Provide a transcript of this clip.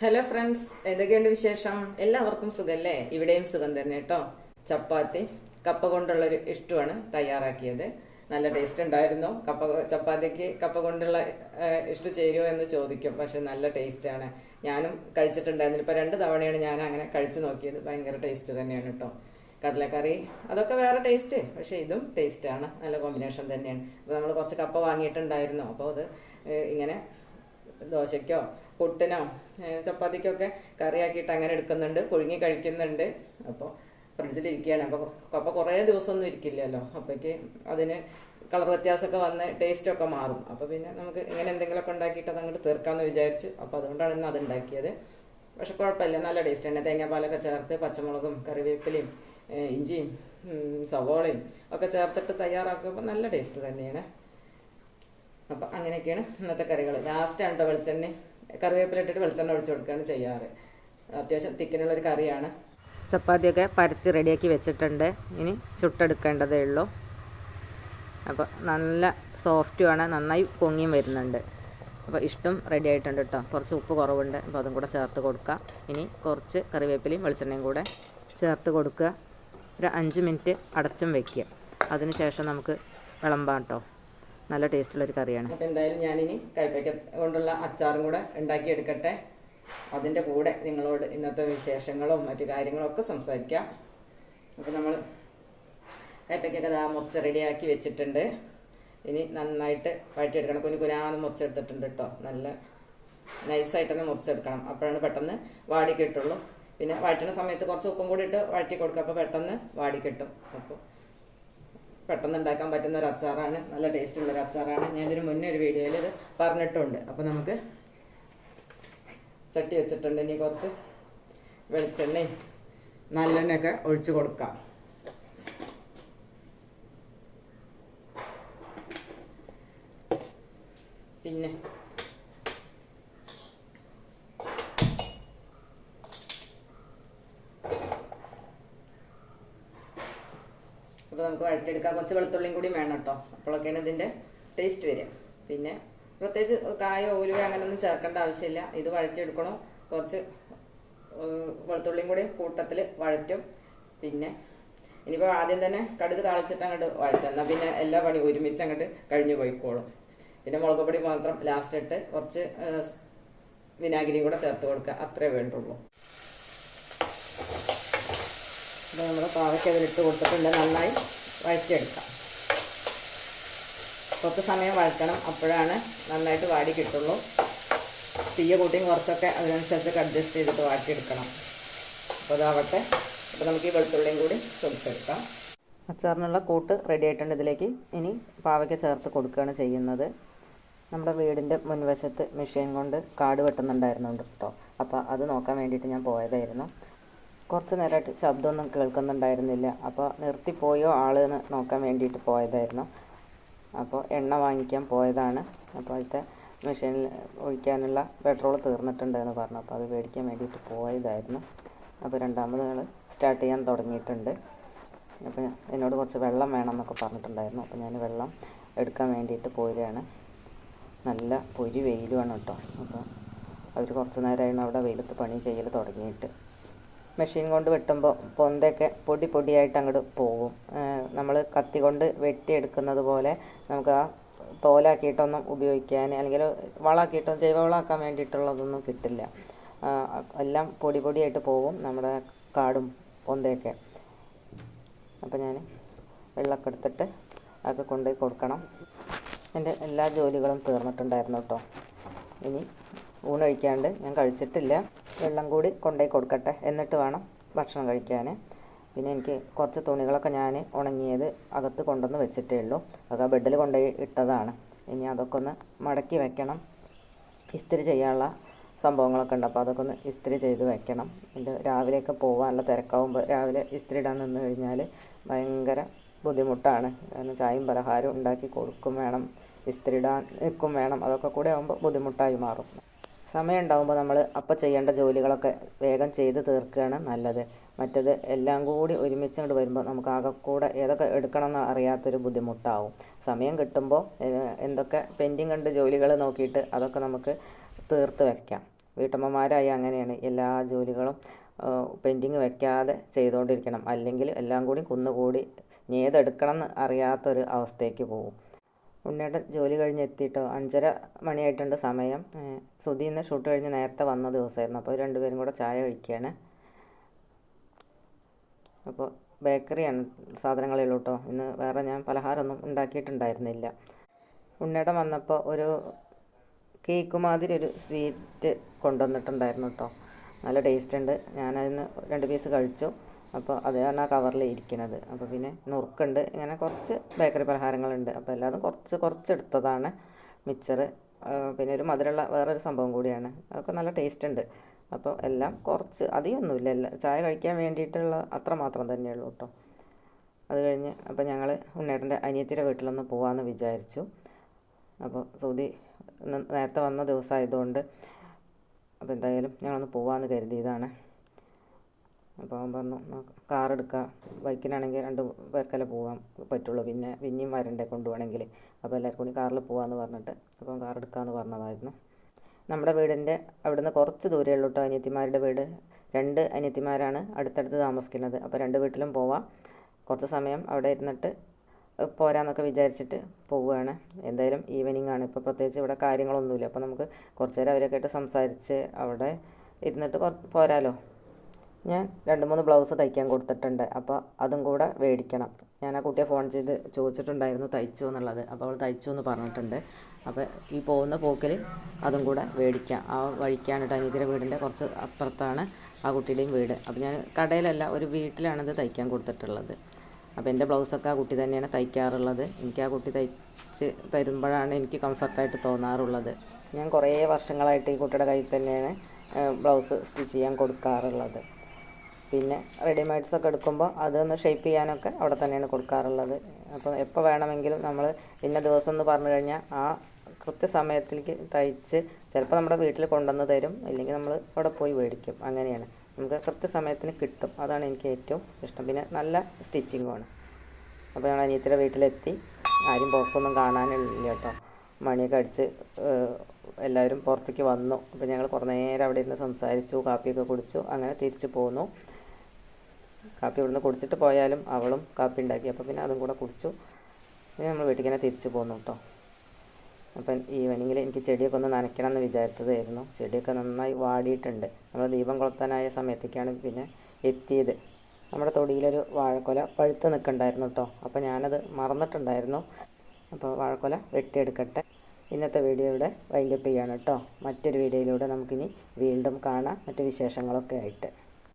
Hello friends ഏതൊക്കെയുണ്ട് വിശേഷം? എല്ലാവർക്കും സുഖല്ലേ? ഇവിടെയും സുഖം തന്നെ കേട്ടോ. ചപ്പാത്തി കപ്പ കൊണ്ടുള്ളൊരു ഇഷ്ടമാണ് തയ്യാറാക്കിയത്. നല്ല ടേസ്റ്റ് ഉണ്ടായിരുന്നു. കപ്പ ചപ്പാത്തിക്ക് കപ്പ കൊണ്ടുള്ള ഇഷ്ടം ചേരുമോ എന്ന് ചോദിക്കും. പക്ഷെ നല്ല ടേസ്റ്റാണ് ഞാനും കഴിച്ചിട്ടുണ്ടായിരുന്നു. ഇപ്പോൾ രണ്ട് തവണയാണ് ഞാൻ അങ്ങനെ കഴിച്ചു നോക്കിയത്. ഭയങ്കര ടേസ്റ്റ് തന്നെയാണ് കേട്ടോ. കടലക്കറി അതൊക്കെ വേറെ ടേസ്റ്റ് പക്ഷേ ഇതും ടേസ്റ്റാണ് നല്ല കോമ്പിനേഷൻ തന്നെയാണ്. അപ്പോൾ നമ്മൾ കുറച്ച് കപ്പ വാങ്ങിയിട്ടുണ്ടായിരുന്നു. അപ്പോൾ അത് ഇങ്ങനെ ദോശയ്ക്കോ പുട്ടിനോ ചപ്പാത്തിക്കൊക്കെ കറിയാക്കിയിട്ട് അങ്ങനെ എടുക്കുന്നുണ്ട് പുഴുങ്ങി കഴിക്കുന്നുണ്ട്. അപ്പോൾ ഫ്രിഡ്ജിലിരിക്കുകയാണ്. അപ്പോൾ കപ്പ കുറേ ദിവസമൊന്നും ഇരിക്കില്ലല്ലോ. അപ്പോഴേക്ക് അതിന് കളർ വ്യത്യാസമൊക്കെ വന്ന് ടേസ്റ്റൊക്കെ മാറും. അപ്പോൾ പിന്നെ നമുക്ക് ഇങ്ങനെ എന്തെങ്കിലുമൊക്കെ ഉണ്ടാക്കിയിട്ട് അത് അങ്ങോട്ട് തീർക്കാമെന്ന് വിചാരിച്ച് അപ്പോൾ അതുകൊണ്ടാണ് ഇന്ന് അത് ഉണ്ടാക്കിയത്. പക്ഷെ കുഴപ്പമില്ല. നല്ല ടേസ്റ്റ് ആണ് തേങ്ങാപ്പാലൊക്കെ ചേർത്ത് പച്ചമുളകും കറിവേപ്പിലയും ഇഞ്ചിയും സവോളയും ഒക്കെ ചേർത്തിട്ട് തയ്യാറാക്കുമ്പോൾ നല്ല ടേസ്റ്റ് തന്നെയാണ്. അപ്പം അങ്ങനെയൊക്കെയാണ് ഇന്നത്തെ കറികൾ ലാസ്റ്റാണ് കേട്ടോ വെളിച്ചെണ്ണ. കറിവേപ്പില ഇട്ടിട്ട് വെളിച്ചെണ്ണ ഒഴിച്ചു കൊടുക്കുകയാണ് ചെയ്യാറ്. അത്യാവശ്യം തിക്കിനുള്ളൊരു കറിയാണ്. ചപ്പാത്തിയൊക്കെ പരത്തി റെഡിയാക്കി വെച്ചിട്ടുണ്ട്. ഇനി ചുട്ടെടുക്കേണ്ടതേ ഉള്ളൂ. അപ്പോൾ നല്ല സോഫ്റ്റുമാണ്. നന്നായി പൊങ്ങിയും വരുന്നുണ്ട്. അപ്പോൾ ഇഷ്ടം റെഡി ആയിട്ടുണ്ട് കേട്ടോ കുറച്ച് ഉപ്പ് കുറവുണ്ട്. അപ്പോൾ അതും കൂടെ ചേർത്ത് കൊടുക്കുക ഇനി കുറച്ച് കറിവേപ്പിലയും വെളിച്ചെണ്ണയും കൂടെ ചേർത്ത് കൊടുക്കുക. ഒരു അഞ്ച് മിനിറ്റ് അടച്ചും വയ്ക്കുക അതിന് ശേഷം നമുക്ക് വിളമ്പാം കേട്ടോ നല്ല ടേസ്റ്റുള്ള ഒരു കറിയാണ്. അപ്പോൾ എന്തായാലും ഞാനിനി കൈപ്പയ്ക്ക കൊണ്ടുള്ള അച്ചാറും കൂടെ ഉണ്ടാക്കിയെടുക്കട്ടെ. അതിന്റെ കൂടെ നിങ്ങളോട് ഇന്നത്തെ വിശേഷങ്ങളും മറ്റു കാര്യങ്ങളും ഒക്കെ സംസാരിക്കാം. അപ്പോൾ നമ്മൾ കൈപ്പയ്ക്കൊക്കെ ദാ മുറിച്ച് റെഡിയാക്കി വെച്ചിട്ടുണ്ട്. ഇനി നന്നായിട്ട് വഴറ്റിയെടുക്കണം. കുഞ്ഞു കുനാന്ന് മുറിച്ചെടുത്തിട്ടുണ്ട് കേട്ടോ നല്ല നൈസായിട്ട് തന്നെ മുറിച്ചെടുക്കണം. അപ്പോഴാണ് പെട്ടെന്ന് വാടി കിട്ടുള്ളൂ. പിന്നെ വഴറ്റുന്ന സമയത്ത് കുറച്ച് ഉപ്പും കൂടി ഇട്ട് വഴറ്റി കൊടുക്കുക അപ്പോൾ പെട്ടെന്ന് വാടി കിട്ടും. അപ്പോൾ പെട്ടെന്ന് ഉണ്ടാക്കാൻ പറ്റുന്ന ഒരു അച്ചാറാണ്. നല്ല ടേസ്റ്റ് ഉള്ള ഒരു അച്ചാറാണ്. ഞാൻ ഇതിന് മുന്നേ ഒരു വീഡിയോയിൽ ഇത് പറഞ്ഞിട്ടുണ്ട്. അപ്പോൾ നമുക്ക് ചട്ടി വെച്ചിട്ടുണ്ട്. ഇനി കുറച്ച് വെളിച്ചെണ്ണയും നല്ലെണ്ണയൊക്കെ ഒഴിച്ചു കൊടുക്കാം. പിന്നെ നമുക്ക് വഴറ്റിയെടുക്കാം. കുറച്ച് വെളുത്തുള്ളിയും കൂടി വേണം കേട്ടോ. അപ്പോഴൊക്കെയാണ് ഇതിന്റെ ടേസ്റ്റ് വരിക. പിന്നെ പ്രത്യേകിച്ച് കായോ ഉലുവ അങ്ങനെയൊന്നും ചേർക്കേണ്ട ആവശ്യമില്ല. ഇത് വഴറ്റിയെടുക്കണം. കുറച്ച് വെളുത്തുള്ളിയും കൂടി കൂട്ടത്തിൽ വഴറ്റും. പിന്നെ ഇനിയിപ്പോൾ ആദ്യം തന്നെ കടുക് താളിച്ചിട്ട് അങ്ങോട്ട് വഴറ്റും എന്നാൽ പിന്നെ എല്ലാ പണി ഒരുമിച്ച് അങ്ങോട്ട് കഴിഞ്ഞു പോയിക്കോളും. പിന്നെ മുളക് പൊടി മാത്രം ലാസ്റ്റ് ഇട്ട് കുറച്ച് വിനാഗിരിയും കൂടെ ചേർത്ത് കൊടുക്കുക. അത്രേ വേണ്ടുള്ളൂ. ഇത് നമ്മൾ പാവയ്ക്ക് അതിലിട്ട് കൊടുത്തിട്ടുണ്ട്. നന്നായി വഴറ്റിയെടുക്കാം. കുറച്ച് സമയം വഴറ്റണം. അപ്പോഴാണ് നന്നായിട്ട് വാടി കിട്ടുള്ളൂ. തീയ കൂട്ടിയും കുറച്ചൊക്കെ അതിനനുസരിച്ചൊക്കെ അഡ്ജസ്റ്റ് ചെയ്തിട്ട് വാട്ടിയെടുക്കണം. അപ്പോൾ അതാവട്ടെ അപ്പോൾ നമുക്ക് ഈ വെളുത്തുള്ളിയും കൂടി ചൊലിച്ചെടുക്കാം അച്ചാറിനുള്ള കൂട്ട് റെഡി ആയിട്ടുണ്ട്. ഇതിലേക്ക് ഇനി പാവയ്ക്ക ചേർത്ത് കൊടുക്കുകയാണ് ചെയ്യുന്നത്. നമ്മുടെ വീടിന്റെ മുൻവശത്ത് മെഷീൻ കൊണ്ട് കാട് വെട്ടുന്നുണ്ടായിരുന്നുണ്ട് കേട്ടോ. അപ്പോൾ അത് നോക്കാൻ വേണ്ടിയിട്ട് ഞാൻ പോയതായിരുന്നു. കുറച്ച് നേരമായിട്ട് ശബ്ദമൊന്നും കേൾക്കുന്നുണ്ടായിരുന്നില്ല. അപ്പോൾ നിർത്തിപ്പോയോ ആൾ എന്ന് നോക്കാൻ വേണ്ടിയിട്ട് പോയതായിരുന്നു. അപ്പോൾ എണ്ണ വാങ്ങിക്കാൻ പോയതാണ്. അപ്പോൾ മെഷീനിൽ ഒഴിക്കാനുള്ള പെട്രോൾ തീർന്നിട്ടുണ്ട് എന്ന് പറഞ്ഞു. അപ്പോൾ അത് മേടിക്കാൻ വേണ്ടിയിട്ട് പോയതായിരുന്നു. അപ്പോൾ രണ്ടാമത് ഞങ്ങൾ സ്റ്റാർട്ട് ചെയ്യാൻ തുടങ്ങിയിട്ടുണ്ട്. അപ്പോൾ എന്നോട് കുറച്ച് വെള്ളം വേണം എന്നൊക്കെ പറഞ്ഞിട്ടുണ്ടായിരുന്നു. അപ്പോൾ ഞാൻ വെള്ളം എടുക്കാൻ വേണ്ടിയിട്ട് പോരുകയാണ്. നല്ല പൊരി വെയിലുമാണ് കേട്ടോ. അപ്പോൾ അവർ കുറച്ച് നേരമായിരുന്നു അവിടെ വെയിലത്ത് പണി ചെയ്യൽ തുടങ്ങിയിട്ട്. മെഷീൻ കൊണ്ട് വെട്ടുമ്പോൾ പൊന്തൊക്കെ പൊടി പൊടിയായിട്ട് അങ്ങോട്ട് പോകും നമ്മൾ കത്തി കൊണ്ട് വെട്ടിയെടുക്കുന്നത് പോലെ നമുക്ക് ആ തോലാക്കിയിട്ടൊന്നും ഉപയോഗിക്കാൻ അല്ലെങ്കിൽ വളമാക്കിയിട്ടോ ജൈവവളമാക്കാൻ വേണ്ടിയിട്ടുള്ളതൊന്നും കിട്ടില്ല. എല്ലാം പൊടി പൊടിയായിട്ട് പോകും നമ്മുടെ കാടും പൊന്തയൊക്കെ. അപ്പോൾ ഞാൻ വെള്ളമൊക്കെ എടുത്തിട്ട് അതൊക്കെ കൊണ്ടുപോയി കൊടുക്കണം. എന്റെ എല്ലാ ജോലികളും തീർന്നിട്ടുണ്ടായിരുന്നു കേട്ടോ ഇനി ഊണൊഴിക്കാണ്ട് ഞാൻ കഴിച്ചിട്ടില്ല. വെള്ളം കൂടി കൊണ്ടുപോയി കൊടുക്കട്ടെ. എന്നിട്ട് വേണം ഭക്ഷണം കഴിക്കാൻ പിന്നെ എനിക്ക് കുറച്ച് തുണികളൊക്കെ ഞാൻ ഉണങ്ങിയത് അകത്ത് കൊണ്ടുവന്ന് വെച്ചിട്ടേ ഉള്ളൂ. അതൊക്കെ ബെഡിൽ കൊണ്ടുപോയി ഇട്ടതാണ്. ഇനി അതൊക്കെ ഒന്ന് മടക്കി വെക്കണം. ഇസ്തിരി ചെയ്യാനുള്ള സംഭവങ്ങളൊക്കെ ഉണ്ട്. അപ്പോൾ അതൊക്കെ ഒന്ന് ഇസ്തിരി ചെയ്ത് വെക്കണം. എന്റെ രാവിലെയൊക്കെ പോകാനുള്ള തിരക്കാവുമ്പോൾ രാവിലെ ഇസ്തിരി ഇടാൻ നിന്ന് കഴിഞ്ഞാൽ ഭയങ്കര ബുദ്ധിമുട്ടാണ്. കാരണം ചായയും പലഹാരവും ഉണ്ടാക്കി കൊടുക്കും വേണം. ഇസ്തിരി ഇടാൻ നിൽക്കും വേണം. അതൊക്കെ കൂടെ ആകുമ്പോൾ ബുദ്ധിമുട്ടായി മാറും. സമയം ഉണ്ടാകുമ്പോൾ നമ്മൾ അപ്പം ചെയ്യേണ്ട ജോലികളൊക്കെ വേഗം ചെയ്ത് തീർക്കുകയാണ് നല്ലത്. മറ്റത് എല്ലാം കൂടി ഒരുമിച്ച് അങ്ങോട്ട് വരുമ്പോൾ നമുക്ക് ആകെ കൂടെ ഏതൊക്കെ എടുക്കണം എന്ന് അറിയാത്തൊരു ബുദ്ധിമുട്ടാവും. സമയം കിട്ടുമ്പോൾ എന്തൊക്കെ പെൻഡിങ് ഉണ്ട് ജോലികൾ നോക്കിയിട്ട് അതൊക്കെ നമുക്ക് തീർത്ത് വയ്ക്കാം വീട്ടമ്മമാരായി അങ്ങനെയാണ് എല്ലാ ജോലികളും പെൻഡിങ് വെക്കാതെ ചെയ്തുകൊണ്ടിരിക്കണം അല്ലെങ്കിൽ എല്ലാം കൂടി കുന്നുകൂടി ഇനി ഏതെടുക്കണം എന്ന് അറിയാത്തൊരു അവസ്ഥയ്ക്ക് പോകും ഉണ്ണിയേട്ടൻ ജോലി കഴിഞ്ഞ് എത്തിയിട്ടോ അഞ്ചര മണിയായിട്ടുണ്ട് സമയം. സുധി ഇന്ന് ഷൂട്ട് കഴിഞ്ഞ് നേരത്തെ വന്ന ദിവസമായിരുന്നു. അപ്പോൾ രണ്ടുപേരും കൂടെ ചായ കഴിക്കുകയാണ് അപ്പോൾ ബേക്കറിയാണ് സാധനങ്ങളുള്ളൂ കേട്ടോ. ഇന്ന് വേറെ ഞാൻ പലഹാരമൊന്നും ഉണ്ടാക്കിയിട്ടുണ്ടായിരുന്നില്ല. ഉണ്ണിയുടെ വന്നപ്പോൾ ഒരു കേക്ക് മാതിരി ഒരു സ്വീറ്റ് കൊണ്ടുവന്നിട്ടുണ്ടായിരുന്നു കേട്ടോ. നല്ല ടേസ്റ്റ് ഉണ്ട്. ഞാനതിന് രണ്ട് പീസ് കഴിച്ചു. അപ്പോൾ അതാണ് ആ കവറിൽ ഇരിക്കുന്നത് അപ്പോൾ പിന്നെ നുറുക്കുണ്ട്. ഇങ്ങനെ കുറച്ച് ബേക്കറി പലഹാരങ്ങളുണ്ട്. അപ്പോൾ എല്ലാതും കുറച്ച് കുറച്ച് എടുത്തതാണ് മിച്ചർ പിന്നെ ഒരു മധുരമുള്ള വേറൊരു സംഭവം കൂടിയാണ്. അതൊക്കെ നല്ല ടേസ്റ്റ് ഉണ്ട്. അപ്പോൾ എല്ലാം കുറച്ച് അധികമൊന്നുമില്ല. എല്ലാം ചായ കഴിക്കാൻ വേണ്ടിയിട്ടുള്ള അത്ര മാത്രം തന്നെയുള്ളൂ കേട്ടോ അത് കഴിഞ്ഞ് അപ്പോൾ ഞങ്ങൾ ഉണ്ണേട്ടന്റെ അനിയത്തിയുടെ വീട്ടിലൊന്ന് പോകാമെന്ന് വിചാരിച്ചു. അപ്പോൾ സൗദി നേരത്തെ വന്ന ദിവസമായതുകൊണ്ട് അപ്പോൾ എന്തായാലും ഞങ്ങളൊന്ന് പോകാമെന്ന് കരുതിയതാണ്. അപ്പോൾ അവൻ പറഞ്ഞു കാർ എടുക്കാം. ബൈക്കിനാണെങ്കിൽ രണ്ട് പേർക്കല്ലേ പോകാൻ പറ്റുള്ളൂ. പിന്നെ പിന്നെയും വരണ്ടേ കൊണ്ടുപോകണമെങ്കിൽ. അപ്പോൾ എല്ലാവർക്കും കൂടി കാറിൽ പോകാമെന്ന് പറഞ്ഞിട്ട് അപ്പം കാർ എടുക്കാമെന്ന് പറഞ്ഞതായിരുന്നു. നമ്മുടെ വീടിന്റെ അവിടുന്ന് കുറച്ച് ദൂരമേ ഉള്ളൂ കേട്ടോ അനിയത്തിമാരുടെ വീട്. രണ്ട് അനിയത്തിമാരാണ് അടുത്തടുത്ത് താമസിക്കുന്നത്. അപ്പോൾ രണ്ട് വീട്ടിലും പോവാം. കുറച്ച് സമയം അവിടെ ഇരുന്നിട്ട് പോരാന്നൊക്കെ വിചാരിച്ചിട്ട് പോവുകയാണ്. എന്തായാലും ഈവനിങ് ആണ്. ഇപ്പോൾ പ്രത്യേകിച്ച് ഇവിടെ കാര്യങ്ങളൊന്നുമില്ല. അപ്പോൾ നമുക്ക് കുറച്ച് നേരം അവരൊക്കെ ആയിട്ട് സംസാരിച്ച് അവിടെ ഇരുന്നിട്ട് പോരാലോ. ഞാൻ രണ്ട് മൂന്ന് ബ്ലൗസ് തയ്ക്കാൻ കൊടുത്തിട്ടുണ്ട്. അപ്പോൾ അതും കൂടെ മേടിക്കണം ഞാൻ ആ കുട്ടിയെ ഫോൺ ചെയ്ത് ചോദിച്ചിട്ടുണ്ടായിരുന്നു തയ്ച്ചു എന്നുള്ളത്. അപ്പോൾ അവൾ തയ്ച്ചു എന്ന് പറഞ്ഞിട്ടുണ്ട്. അപ്പോൾ ഈ പോകുന്ന പോക്കിൽ അതും കൂടെ മേടിക്കാം ആ വഴിക്കാണ് കേട്ടോ അനീതിയുടെ വീടിന്റെ കുറച്ച് അപ്പുറത്താണ് ആ കുട്ടിയുടെയും വീട്. അപ്പോൾ ഞാൻ കടയിലല്ല ഒരു വീട്ടിലാണിത് തയ്ക്കാൻ കൊടുത്തിട്ടുള്ളത്. അപ്പോൾ എന്റെ ബ്ലൗസൊക്കെ ആ കുട്ടി തന്നെയാണ് തയ്ക്കാറുള്ളത്. എനിക്ക് ആ കുട്ടി തയ്ച്ച് തരുമ്പോഴാണ് എനിക്ക് കംഫർട്ടായിട്ട് തോന്നാറുള്ളത്. ഞാൻ കുറേ വർഷങ്ങളായിട്ട് ഈ കുട്ടിയുടെ കയ്യിൽ തന്നെയാണ് ബ്ലൗസ് സ്റ്റിച്ച് ചെയ്യാൻ കൊടുക്കാറുള്ളത്. പിന്നെ റെഡിമെയ്ഡ്സൊക്കെ എടുക്കുമ്പോൾ അതൊന്ന് ഷേപ്പ് ചെയ്യാനൊക്കെ അവിടെ തന്നെയാണ് കൊടുക്കാറുള്ളത്. അപ്പോൾ എപ്പോൾ വേണമെങ്കിലും നമ്മൾ ഇന്ന ദിവസം എന്ന് പറഞ്ഞു കഴിഞ്ഞാൽ ആ കൃത്യസമയത്തിലേക്ക് തയ്ച്ച് ചിലപ്പോൾ നമ്മുടെ വീട്ടിൽ കൊണ്ടുവന്ന് തരും. ഇല്ലെങ്കിൽ നമ്മൾ അവിടെ പോയി മേടിക്കും. അങ്ങനെയാണ്. നമുക്ക് കൃത്യസമയത്തിന് കിട്ടും. അതാണ് എനിക്ക് ഏറ്റവും ഇഷ്ടം. പിന്നെ നല്ല സ്റ്റിച്ചിങ്ങുമാണ് അപ്പോൾ ഞങ്ങൾ അനിയത്തിയുടെ വീട്ടിലെത്തി. ആരും പുറത്തൊന്നും കാണാനില്ല കേട്ടോ. മണിയൊക്കെ അടിച്ച് എല്ലാവരും പുറത്തേക്ക് വന്നു. അപ്പോൾ ഞങ്ങൾ കുറേ നേരം അവിടെ ഇരുന്ന് സംസാരിച്ചു കാപ്പിയൊക്കെ കുടിച്ചു അങ്ങനെ തിരിച്ചു പോന്നു. കാപ്പി ഇവിടുന്ന് കുടിച്ചിട്ട് പോയാലും അവളും കാപ്പി ഉണ്ടാക്കി. അപ്പോൾ പിന്നെ അതും കൂടെ കുടിച്ചു. പിന്നെ നമ്മൾ വീട്ടിൽ തന്നെ തിരിച്ചു പോന്നു കേട്ടോ അപ്പം ഈവനിങ്ങിൽ എനിക്ക് ചെടിയൊക്കെ ഒന്ന് നനയ്ക്കണം എന്ന് വിചാരിച്ചതായിരുന്നു. ചെടിയൊക്കെ നന്നായി വാടിയിട്ടുണ്ട്. നമ്മൾ ദീപം കൊളുത്താനായ സമയത്തേക്കാണ് പിന്നെ എത്തിയത്. നമ്മുടെ തൊടിയിലൊരു വാഴക്കൊല പഴുത്ത് നിൽക്കണ്ടായിരുന്നു കേട്ടോ അപ്പോൾ ഞാനത് മറന്നിട്ടുണ്ടായിരുന്നു. അപ്പോൾ വാഴക്കൊല വെട്ടിയെടുക്കട്ടെ. ഇന്നത്തെ വീഡിയോ ഇവിടെ വൈൻഡപ്പ് ചെയ്യാണ് കേട്ടോ മറ്റൊരു വീഡിയോയിലൂടെ നമുക്കിനി വീണ്ടും കാണാം. മറ്റു വിശേഷങ്ങളൊക്കെ ആയിട്ട്.